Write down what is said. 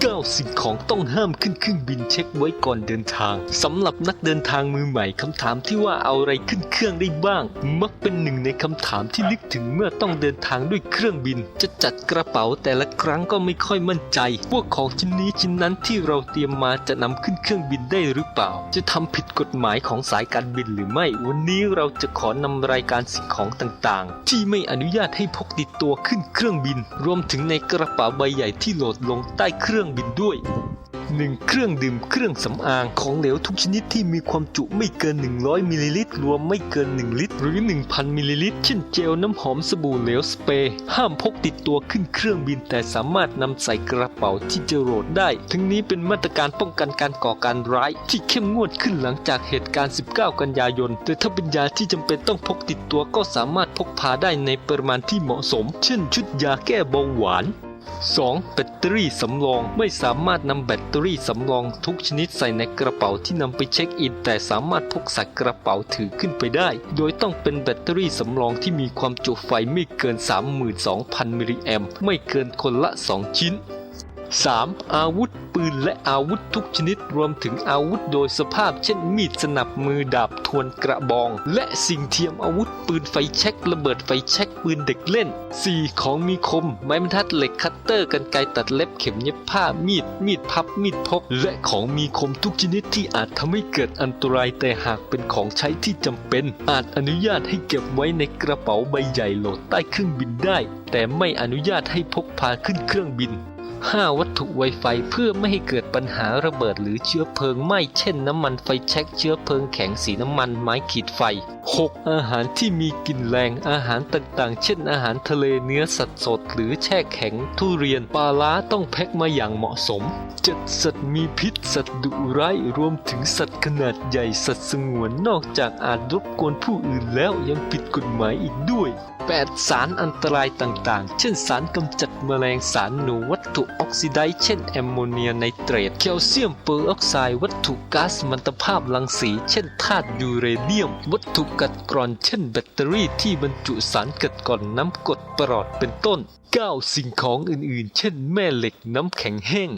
9สิ่งของต้องห้ามขึ้นเครื่องบินเช็คไว้ก่อนเดินทางสำหรับนักเดินทางมือใหม่คำถามที่ว่าเอาอะไรขึ้นเครื่องได้บ้าง มักเป็นหนึ่งในคำถามที่นึกถึงเมื่อต้องเดินทางด้วยเครื่องบิน จะจัดกระเป๋าแต่ละครั้งก็ไม่ค่อยมั่นใจว่าของชิ้นนี้ชิ้นนั้นที่เราเตรียมมาจะนำขึ้นเครื่องบินได้หรือเปล่า จะทำผิดกฎหมายของสายการบินหรือไม่ วันนี้เราจะขอนำรายการสิ่งของต่างๆ ที่ไม่อนุญาตให้พกติดตัวขึ้นเครื่องบิน รวมถึงในกระเป๋าใบใหญ่ที่โหลดลงใต้เครื่องบินด้วย 1. เครื่องดื่มเครื่องสำอางของเหลวทุกชนิดที่มีความจุไม่เกิน 100 มิลลิลิตรรวมไม่เกิน 1 ลิตร หรือ 1,000 มิลลิลิตร เช่นเจลน้ำหอมสบู่เหลวสเปรย์ห้ามพกติดตัวขึ้นเครื่องบิน แต่สามารถนำใส่กระเป๋าที่จะโหลดได้ ทั้งนี้เป็นมาตรการป้องกันการก่อการร้าย ที่เข้มงวดขึ้นหลังจากเหตุการณ์ 19 กันยายน แต่ถ้าเป็นยาที่จำเป็นต้องพกติดตัวก็สามารถพกพาได้ในปริมาณที่เหมาะสม เช่น ชุดยาแก้เบาหวาน 2. แบตเตอรี่สำรองไม่สามารถนำแบตเตอรี่สำรองทุกชนิดใส่ในกระเป๋าที่นำไปเช็คอิน แต่สามารถพกใส่กระเป๋าถือขึ้นไปได้ โดยต้องเป็นแบตเตอรี่สำรองที่มีความจุไฟไม่เกิน 32,000 มิลลิแอมป์ไม่เกินคนละ 2 ชิ้น 3. อาวุธปืนและอาวุธทุกชนิดรวมถึงอาวุธโดยสภาพ เช่นมีดสนับมือดาบทวนกระบอง และสิ่งเทียมอาวุธปืนไฟแช็กระเบิดไฟแช็กปืนเด็กเล่น 4. ของมีคม ไม้บรรทัดเหล็กคัตเตอร์กันไกรตัดเล็บเข็มเย็บผ้ามีด มีดพับมีดพก และของมีคมทุกชนิดที่อาจทำให้เกิดอันตรายแต่หากเป็นของใช้ที่จำเป็น อาจอนุญาตให้เก็บไว้ในกระเป๋าใบใหญ่โหลดใต้เครื่องบินได้ แต่ไม่อนุญาตให้พกพาขึ้นเครื่องบิน 5. วัตถุไวไฟเพื่อไม่ให้เกิดปัญหาระเบิดหรือเชื้อเพลิงไหม้เช่นน้ำมันไฟแช็กเชื้อเพลิงแข็งสีน้ำมันไม้ขีดไฟ 6. อาหารที่มีกลิ่นแรงอาหารต่างๆ เช่นอาหารทะเลเนื้อสัตว์สด หรือแช่แข็งทุเรียนปลาล้าต้องแพ็คมาอย่างเหมาะสม 7. สัตว์มีพิษ สัตว์ดุร้ายรวมถึงสัตว์ขนาดใหญ่สัตว์สงวนนอกจากอาจรบกวนผู้อื่นแล้วยังผิดกฎหมายอีกด้วย 8. สารอันตรายต่างๆ เช่นสารกำจัดแมลงสารหนูวัตถุออกซิไดซ์เช่นแอมโมเนียไนเตรตแคลเซียมเปอร์ออกไซด์วัตถุก๊าซมันตภาพรังสี เช่นธาตุยูเรเนียม วัตถุกัดกร่อนเช่นแบตเตอรี่ที่บรรจุสารกัดกร่อนน้ำกรดปรอดเป็นต้น 9. สิ่งของอื่นๆ เช่นแม่เหล็กน้ำแข็งแห้ง